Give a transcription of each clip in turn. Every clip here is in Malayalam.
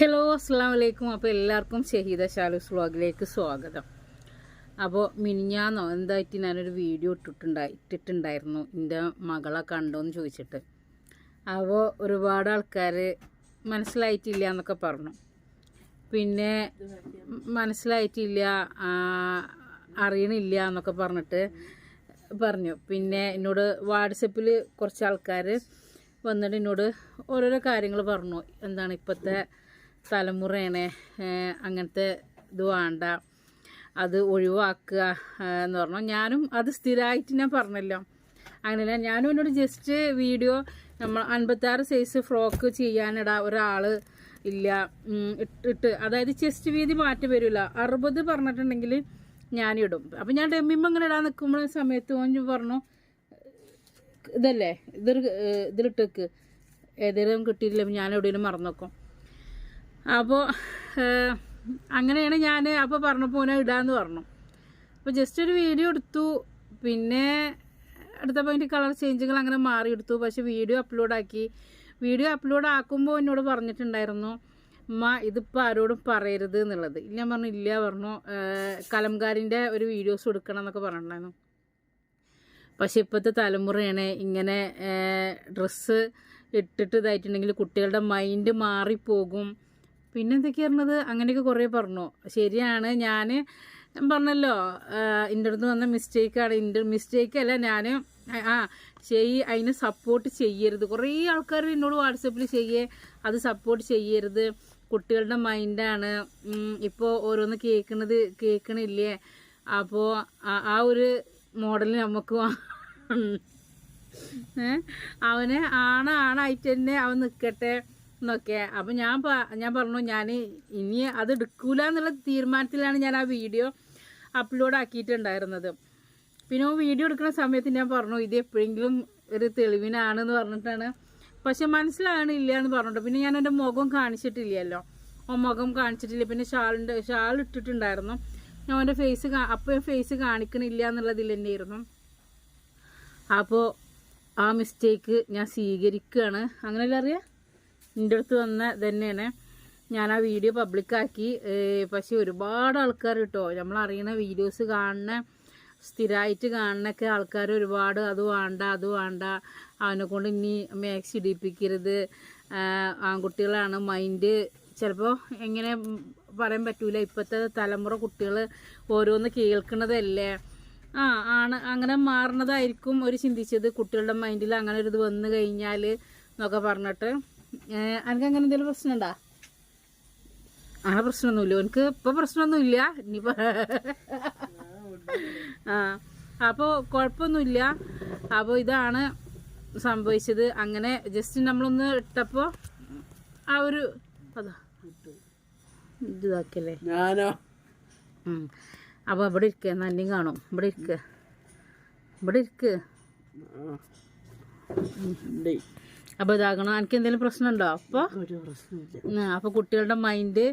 ഹലോ അസ്സാം വലൈക്കും അപ്പോൾ എല്ലാവർക്കും ഷഹീദ ഷാലൂസ് വ്ളോഗിലേക്ക് സ്വാഗതം. അപ്പോൾ മിനിഞ്ഞാന്നോ എന്തായിട്ട് ഞാനൊരു വീഡിയോ ഇട്ടിട്ടുണ്ടായി ഇട്ടിട്ടുണ്ടായിരുന്നു. എന്റെ മകളെ കണ്ടോന്ന് ചോദിച്ചിട്ട്. അപ്പോൾ ഒരുപാട് ആൾക്കാർ മനസ്സിലായിട്ടില്ല എന്നൊക്കെ പറഞ്ഞു. പിന്നെ മനസ്സിലായിട്ടില്ല അറിയണില്ല എന്നൊക്കെ പറഞ്ഞിട്ട് പറഞ്ഞു. പിന്നെ എന്നോട് വാട്സപ്പിൽ കുറച്ച് ആൾക്കാർ വന്നിട്ട് എന്നോട് ഓരോരോ കാര്യങ്ങൾ പറഞ്ഞു. എന്താണ് ഇപ്പോഴത്തെ തലമുറയാണ്. അങ്ങനത്തെ ഇത് വേണ്ട. അത് ഒഴിവാക്കുക എന്ന് പറഞ്ഞു. ഞാനും അത് സ്ഥിരമായിട്ട് ഞാൻ പറഞ്ഞല്ലോ. അങ്ങനെയല്ല ഞാനും എന്നോട് ജസ്റ്റ് വീഡിയോ നമ്മൾ അൻപത്താറ് സൈസ് ഫ്രോക്ക് ചെയ്യാനിടാ ഒരാൾ ഇല്ല ഇട്ട് അതായത് ചെസ്റ്റ് വീതി മാറ്റം വരില്ല. അറുപത് പറഞ്ഞിട്ടുണ്ടെങ്കിൽ ഞാനിടും. അപ്പം ഞാൻ ഡെമ്മിമ്മ ഇങ്ങനെ ഇടാൻ നിൽക്കുമ്പോൾ സമയത്ത് ഓൻ പറഞ്ഞു ഇതല്ലേ ഇതൊരു ഇതിലിട്ടേക്ക്. ഏതെങ്കിലും കിട്ടിയിട്ടില്ല ഞാൻ എവിടെയെങ്കിലും മറന്നു വെക്കും. അപ്പോൾ അങ്ങനെയാണ് ഞാൻ അപ്പോൾ പറഞ്ഞപ്പോൾ ഓനെ ഇടാന്ന് പറഞ്ഞു. അപ്പോൾ ജസ്റ്റ് ഒരു വീഡിയോ എടുത്തു. പിന്നെ എടുത്തപ്പോൾ അതിന്റെ കളർ ചേഞ്ചുകൾ അങ്ങനെ മാറി എടുത്തു. പക്ഷേ വീഡിയോ അപ്ലോഡാക്കി വീഡിയോ അപ്ലോഡ് ആക്കുമ്പോൾ എന്നോട് പറഞ്ഞിട്ടുണ്ടായിരുന്നു ഉമ്മ ഇതിപ്പോൾ ആരോടും പറയരുത് എന്നുള്ളത്. ഞാൻ പറഞ്ഞു ഇല്ല പറഞ്ഞു. കലംകാരിന്റെ ഒരു വീഡിയോസ് കൊടുക്കണം എന്നൊക്കെ പറഞ്ഞിട്ടുണ്ടായിരുന്നു. പക്ഷേ ഇപ്പോഴത്തെ തലമുറയാണ് ഇങ്ങനെ ഡ്രസ്സ് ഇട്ടിട്ട് ഇതായിട്ടുണ്ടെങ്കിൽ കുട്ടികളുടെ മൈൻഡ് മാറിപ്പോകും. പിന്നെ എന്തൊക്കെയാ പറഞ്ഞത്? അങ്ങനെയൊക്കെ കുറേ പറഞ്ഞു. ശരിയാണ് ഞാൻ പറഞ്ഞല്ലോ എന്റെ അടുത്ത് വന്ന മിസ്റ്റേക്കാണ് എന്റെ മിസ്റ്റേക്ക് അല്ല ഞാൻ ആ ചെയ് അതിനെ സപ്പോർട്ട് ചെയ്യരുത്. കുറേ ആൾക്കാർ എന്നോട് വാട്സപ്പിൽ ചെയ്യേ അത് സപ്പോർട്ട് ചെയ്യരുത്. കുട്ടികളുടെ മൈൻഡാണ് ഇപ്പോൾ ഓരോന്ന് കേൾക്കണത് കേൾക്കണില്ലേ അപ്പോൾ ആ ഒരു മോഡൽ നമുക്ക് അവനെ ആണ് അവന് ആണ ആണായിട്ട് തന്നെ അവൻ നിൽക്കട്ടെ എന്നൊക്കെ. അപ്പം ഞാൻ ഞാൻ പറഞ്ഞു ഞാൻ ഇനി അത് എടുക്കൂല എന്നുള്ള തീരുമാനത്തിലാണ് ഞാൻ ആ വീഡിയോ അപ്ലോഡ് ആക്കിയിട്ടുണ്ടായിരുന്നത്. പിന്നെ വീഡിയോ എടുക്കുന്ന സമയത്ത് ഞാൻ പറഞ്ഞു ഇത് എപ്പോഴെങ്കിലും ഒരു തെളിവിനാണെന്ന് പറഞ്ഞിട്ടാണ്. പക്ഷെ മനസ്സിലാകണില്ല എന്ന് പറഞ്ഞിട്ട്. പിന്നെ ഞാൻ എന്റെ മുഖം കാണിച്ചിട്ടില്ലല്ലോ. മുഖം കാണിച്ചിട്ടില്ല. പിന്നെ ഷാളിന്റെ ഷാൾ ഇട്ടിട്ടുണ്ടായിരുന്നു. ഞാൻ എന്റെ ഫേസ് അപ്പോൾ ഫേസ് കാണിക്കണില്ല എന്നുള്ളതിൽ തന്നെയായിരുന്നു. അപ്പോൾ ആ മിസ്റ്റേക്ക് ഞാൻ സ്വീകരിക്കുകയാണ് അങ്ങനെയല്ല അറിയാം? എന്റെ അടുത്ത് വന്ന തന്നെയാണ് ഞാൻ ആ വീഡിയോ പബ്ലിക്കാക്കി പക്ഷെ ഒരുപാട് ആൾക്കാർ കേട്ടോ നമ്മൾ വീഡിയോസ് കാണുന്ന സ്ഥിരമായിട്ട് കാണുന്നൊക്കെ ആൾക്കാർ ഒരുപാട്. അത് വേണ്ട അത് വേണ്ട. അവനെ കൊണ്ട് ഇനി മാക്സ് ഇടിപ്പിക്കരുത്. ആൺകുട്ടികളാണ് മൈൻഡ് ചിലപ്പോൾ എങ്ങനെ പറയാൻ പറ്റൂല. ഇപ്പോഴത്തെ തലമുറ കുട്ടികൾ ഓരോന്ന് കേൾക്കുന്നതല്ലേ ആ ആണ്. അങ്ങനെ മാറുന്നതായിരിക്കും ഒരു ചിന്തിച്ചത് കുട്ടികളുടെ മൈൻഡിൽ അങ്ങനെ ഒരു ഇത് വന്നു കഴിഞ്ഞാൽ എന്നൊക്കെ പറഞ്ഞിട്ട്. ഏഹ് അനക്ക് അങ്ങനെ എന്തെങ്കിലും പ്രശ്നമുണ്ടാ? അങ്ങനെ പ്രശ്നമൊന്നുമില്ല. എനിക്ക് ഇപ്പൊ പ്രശ്നമൊന്നുമില്ല. ഇനിയിപ്പോ ആ അപ്പോൾ കുഴപ്പമൊന്നുമില്ല. അപ്പോൾ ഇതാണ് സംഭവിച്ചത്. അങ്ങനെ ജസ്റ്റ് നമ്മളൊന്ന് ഇട്ടപ്പോൾ ആ ഒരു അതാ. ഇത് ഇതാക്കിയല്ലേ? ഞാനോ? അപ്പോൾ ഇവിടെ ഇരിക്കുക നല്ലിയും കാണും. ഇവിടെ ഇരിക്കുക ഇവിടെ ഇരിക്കുക ഉണ്ടേ. അപ്പോൾ ഇതാകണം. എനിക്ക് എന്തെങ്കിലും പ്രശ്നമുണ്ടോ? അപ്പോൾ ഒരു പ്രശ്നമില്ല. അപ്പോൾ കുട്ടികളുടെ മൈൻഡ്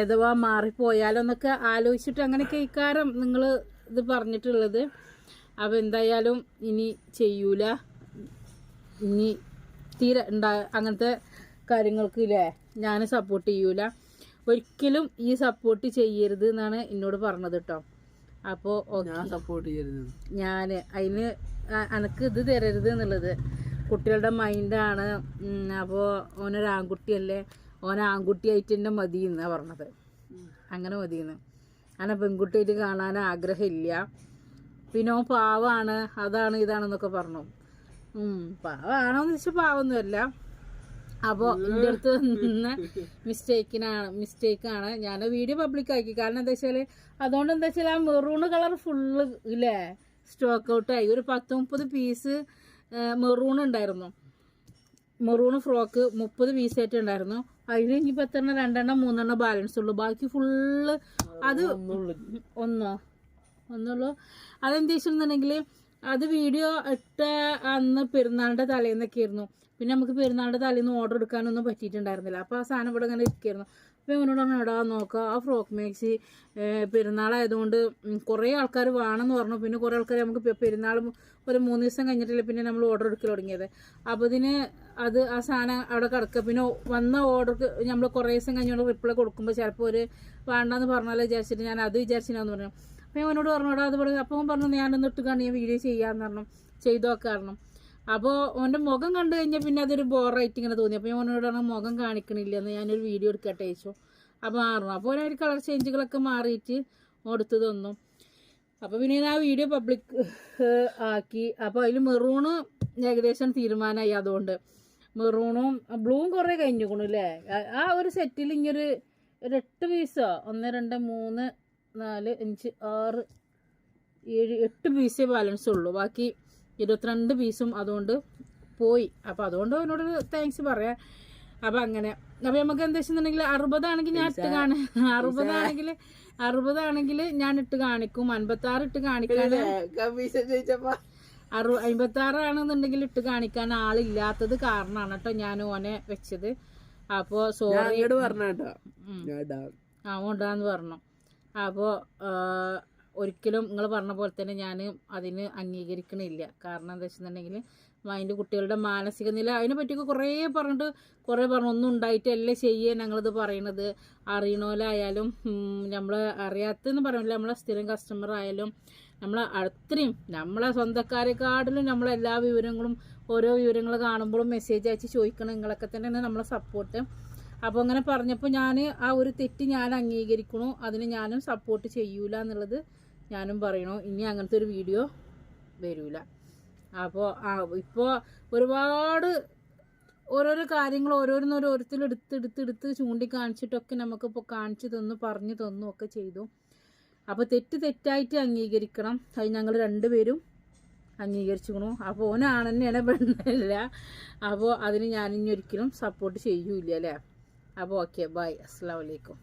അഥവാ മാറിപ്പോയാലോ എന്നൊക്കെ ആലോചിച്ചിട്ട് അങ്ങനെ ഇക്കാരം നിങ്ങൾ ഇത് പറഞ്ഞിട്ടുള്ളത്. അപ്പോൾ എന്തായാലും ഇനി ചെയ്യൂല. ഇനി തീരെ ഉണ്ടാ അങ്ങനത്തെ കാര്യങ്ങൾക്ക് ഇല്ലേ? ഞാൻ സപ്പോർട്ട് ചെയ്യൂല. ഒരിക്കലും ഈ സപ്പോർട്ട് ചെയ്യരുത് എന്നാണ് എന്നോട് പറഞ്ഞത് കേട്ടോ അപ്പോൾ സപ്പോർട്ട് ചെയ്യരുത്. ഞാൻ അതിന് എനക്ക് ഇത് തരരുത് എന്നുള്ളത്. കുട്ടികളുടെ മൈൻഡാണ് അപ്പോൾ ഓനൊരു ആൺകുട്ടിയല്ലേ ഓൻ ആൺകുട്ടിയായിട്ട് തന്നെ മതി എന്നാ പറഞ്ഞത്. അങ്ങനെ മതിയെന്ന്. അങ്ങനെ പെൺകുട്ടിയായിട്ട് കാണാൻ ആഗ്രഹമില്ല. പിന്നെ ഓൻ പാവമാണ് അതാണ് ഇതാണെന്നൊക്കെ പറഞ്ഞു. പാവമാണോന്ന് വെച്ചാൽ പാവൊന്നുമല്ല. അപ്പോൾ എന്റെ അടുത്ത് നിന്ന് മിസ്റ്റേക്കിനാണ് മിസ്റ്റേക്കാണ് ഞാൻ വീഡിയോ പബ്ലിക് ആക്കി. കാരണം എന്താ വെച്ചാൽ അതുകൊണ്ട് എന്താ വെച്ചാൽ ആ മെറൂൺ കളർ ഫുള്ള് ഇല്ലേ? സ്റ്റോക്ക് ഔട്ടായി ഒരു പത്ത് മുപ്പത് പീസ് മെറൂൺ ഉണ്ടായിരുന്നു. മെറൂൺ ഫ്രോക്ക് മുപ്പത് പീസായിട്ട് ഉണ്ടായിരുന്നു. അതിൽ ഇനിയിപ്പോൾ എത്ര രണ്ടെണ്ണം മൂന്നെണ്ണം ബാലൻസ് ഉള്ളൂ. ബാക്കി ഫുള്ള് അത് ഒന്നോ? ഒന്നുള്ളൂ. അതെന്താ വെച്ചിട്ടുണ്ടെങ്കിൽ അത് വീഡിയോ ഇട്ട അന്ന് പെരുന്നാളിന്റെ തലേന്നൊക്കെ ആയിരുന്നു പിന്നെ നമുക്ക് പെരുന്നാളിന്റെ തലേന്ന് ഓർഡർ എടുക്കാനൊന്നും പറ്റിയിട്ടുണ്ടായിരുന്നില്ല. അപ്പോൾ ആ സാധനം ഇവിടെ ഇങ്ങനെ ഇരിക്കുകയായിരുന്നു അപ്പോൾ ഇവനോട് പറഞ്ഞു എടാ നോക്കുക ആ ഫ്രോക്ക് മേക്സി പെരുന്നാളായതുകൊണ്ട് കുറേ ആൾക്കാർ വേണമെന്ന് പറഞ്ഞു. പിന്നെ കുറേ ആൾക്കാർ നമുക്ക് പെരുന്നാൾ ഒരു മൂന്ന് ദിവസം കഴിഞ്ഞിട്ടില്ല പിന്നെ നമ്മൾ ഓർഡർ എടുക്കൽ തുടങ്ങിയത്. അപ്പോൾ ഇതിന് അത് ആ സാധനം അവിടെ കിടക്കുക. പിന്നെ വന്ന ഓർഡർക്ക് നമ്മൾ കുറേ ദിവസം കഴിഞ്ഞുകൊണ്ട് റിപ്ലൈ കൊടുക്കുമ്പോൾ ചിലപ്പോൾ ഒരു വേണ്ടെന്ന് പറഞ്ഞാലേ വിചാരിച്ചിട്ട് ഞാൻ അത് വിചാരിച്ചിട്ടാന്ന് പറഞ്ഞു. അപ്പോൾ ഞാൻ പറഞ്ഞോടാ അത് പറഞ്ഞു അപ്പോൾ പറഞ്ഞു ഞാനൊന്ന് ഇട്ട് കാണി ഞാൻ വീഡിയോ ചെയ്യാമെന്ന് പറഞ്ഞു ചെയ്തു നോക്കാറുണ്ട് അപ്പോൾ ഓന്റെ മുഖം കണ്ടു കഴിഞ്ഞാൽ പിന്നെ അതൊരു ബോറായിട്ട് ഇങ്ങനെ തോന്നി. അപ്പോൾ പറഞ്ഞു മുഖം കാണിക്കണില്ല എന്ന് ഞാനൊരു വീഡിയോ എടുക്കട്ടെ? ചോദിച്ചു. അപ്പോൾ മാറണം. അപ്പോൾ ഒരു കളർ ചേഞ്ചുകളൊക്കെ മാറിയിട്ട് എടുത്ത് തന്നു. അപ്പോൾ പിന്നെ ഞാൻ ആ വീഡിയോ പബ്ലിക് ആക്കി. അപ്പോൾ അതിൽ മെറൂണ് ഏകദേശം തീരുമാനമായി. അതുകൊണ്ട് മെറൂണും ബ്ലൂവും കുറേ കഴിഞ്ഞിരിക്കണു അല്ലേ ആ ഒരു സെറ്റിൽ ഇങ്ങനൊരു ഒരു എട്ട് പീസോ ഒന്ന് രണ്ട് മൂന്ന് നാല് അഞ്ച് ആറ് ഏഴ് എട്ട് പീസേ ബാലൻസ് ഉള്ളൂ. ബാക്കി ഇരുപത്തിരണ്ട് പീസും അതുകൊണ്ട് പോയി. അപ്പോൾ അതുകൊണ്ട് അവനോട് താങ്ക്സ് പറയാം. അപ്പം അങ്ങനെ. അപ്പം നമുക്ക് എന്താ വെച്ചിട്ടുണ്ടെങ്കിൽ അറുപതാണെങ്കിൽ ഞാൻ ഇട്ട് കാണ. അറുപതാണെങ്കിൽ അറുപതാണെങ്കിൽ ഞാൻ ഇട്ട് കാണിക്കും. അൻപത്തി ആറ് ഇട്ട് കാണിക്കാൻ അറു അമ്പത്തി ആറാണെന്നുണ്ടെങ്കിൽ ഇട്ട് കാണിക്കാൻ ആളില്ലാത്തത് കാരണമാണ് കേട്ടോ ഞാൻ ഓനെ വെച്ചത്. അപ്പോ സോറിയോട് സോറി പറഞ്ഞ. ആ ഉണ്ടാന്ന് പറഞ്ഞു. അപ്പോൾ ഒരിക്കലും നിങ്ങൾ പറഞ്ഞ പോലെ തന്നെ ഞാൻ അതിന് അംഗീകരിക്കണില്ല. കാരണം എന്താ വെച്ചിട്ടുണ്ടെങ്കിൽ അതിന്റെ കുട്ടികളുടെ മാനസിക നില അതിനെ പറ്റിയൊക്കെ കുറേ പറഞ്ഞിട്ട് കുറേ പറഞ്ഞു. ഒന്നും ഉണ്ടായിട്ടല്ലേ ചെയ്യുക ഞങ്ങളിത് പറയണത്. അറിയണോലായാലും നമ്മൾ അറിയാത്തെന്ന് പറയുന്നില്ല നമ്മളെ സ്ഥിരം കസ്റ്റമർ ആയാലും നമ്മളെ അത്രയും നമ്മളെ സ്വന്തക്കാരെക്കാട്ടിലും നമ്മളെല്ലാ വിവരങ്ങളും ഓരോ വിവരങ്ങൾ കാണുമ്പോഴും മെസ്സേജ് അയച്ച് ചോദിക്കണം നിങ്ങളൊക്കെ തന്നെ നമ്മളെ സപ്പോർട്ട് അപ്പോൾ അങ്ങനെ പറഞ്ഞപ്പോൾ ഞാൻ ആ ഒരു തെറ്റ് ഞാൻ അംഗീകരിക്കണു. അതിന് ഞാനും സപ്പോർട്ട് ചെയ്യൂല എന്നുള്ളത് ഞാനും പറയണു ഇനി അങ്ങനത്തെ ഒരു വീഡിയോ വരൂല. അപ്പോൾ ആ ഇപ്പോൾ ഒരുപാട് ഓരോരോ കാര്യങ്ങൾ ഓരോരുന്ന് ഓരോരുത്തരും എടുത്ത് എടുത്ത് എടുത്ത് ചൂണ്ടിക്കാണിച്ചിട്ടൊക്കെ നമുക്കിപ്പോൾ കാണിച്ചു തന്നു പറഞ്ഞു തന്നു ഒക്കെ ചെയ്തു. അപ്പോൾ തെറ്റ് തെറ്റായിട്ട് അംഗീകരിക്കണം. അത് ഞങ്ങൾ രണ്ടുപേരും അംഗീകരിച്ചിക്കണു. അപ്പോൾ ഓനാണെന്നെയാണ് പെണ്ണല്ല. അപ്പോൾ അതിന് ഞാനിനി ഒരിക്കലും സപ്പോർട്ട് ചെയ്യൂല അല്ലേ? അപ്പോൾ ഓക്കെ ബൈ അസ്സാം വലൈക്കും